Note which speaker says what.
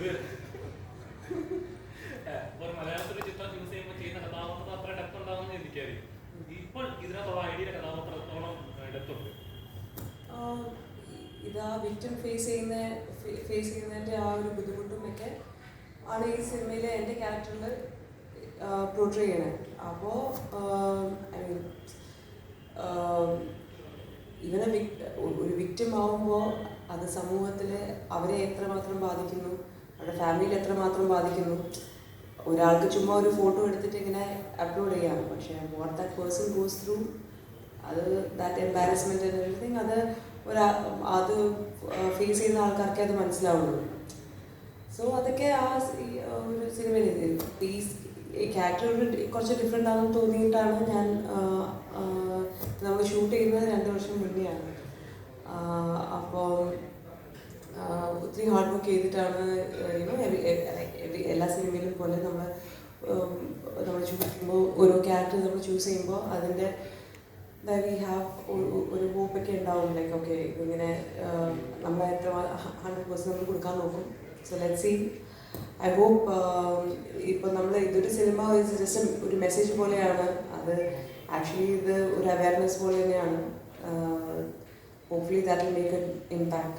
Speaker 1: ചെയ്യുന്ന ഇപ്പോൾ
Speaker 2: ഇതാ വിക്ടിം ഫേസ് ചെയ്യുന്ന ഫേസ് ചെയ്യുന്നതിന്റെ ആ ഒരു ബുദ്ധിമുട്ടും ഒക്കെ ആണ് ഈ സിനിമയിലെ എന്റെ ക്യാരക്ടറിൽ പോർട്രേ ചെയ്യണേ അപ്പോൾ ഐ മീൻ ഒരു വിക്ടിം ആവുമ്പോൾ അത് സമൂഹത്തിൽ അവരെ എത്രമാത്രം ബാധിക്കുന്നു അവരുടെ ഫാമിലിയിൽ എത്രമാത്രം ബാധിക്കുന്നു. ഒരാൾക്ക് ചുമ്മാ ഒരു ഫോട്ടോ എടുത്തിട്ട് ഇങ്ങനെ അപ്ലോഡ് ചെയ്യാം പക്ഷെ what that person goes through അത് ദാറ്റ് എംബാരസ്മെന്റ് ആൻഡ് എവറിഥിങ് അത് ഒരാ അത് ഫേസ് ചെയ്യുന്ന ആൾക്കാർക്കേ അത് മനസ്സിലാവുള്ളൂ. സോ അതൊക്കെ ആ ഒരു സിനിമയിൽ ഈ ക്യാരക്ടർ കുറച്ച് ഡിഫറെന്റ് ആണെന്ന് തോന്നിയിട്ടാണ് ഞാൻ നമ്മൾ ഷൂട്ട് ചെയ്യുന്നത് രണ്ട് വർഷം മുന്നെയാണ് അപ്പോൾ ഒത്തിരി ഹാർഡ് വർക്ക് ചെയ്തിട്ടാണ് എല്ലാ സിനിമയിലും പോലെ നമ്മൾ നമ്മൾ ചൂസ് ചെയ്യുമ്പോൾ ഓരോ ക്യാരക്ടർ നമ്മൾ ചൂസ് ചെയ്യുമ്പോൾ അതിന്റെ വി ഹാവ് ഒരു ഹോപ്പൊക്കെ ഉണ്ടാവും. ലൈക്ക് ഓക്കെ ഇങ്ങനെ നമ്മൾ എത്ര ഹൺഡ്രഡ് പെർസെന്റ് നമ്മൾ കൊടുക്കാൻ നോക്കും. So let see I hope ഇപ്പം നമ്മൾ ഇതൊരു സിനിമ ജസ്റ്റ് ഒരു മെസ്സേജ് പോലെയാണ്. അത് ആക്ച്വലി ഇത് ഒരു അവയർനെസ് പോലെ തന്നെയാണ്. Hopefully that will make an impact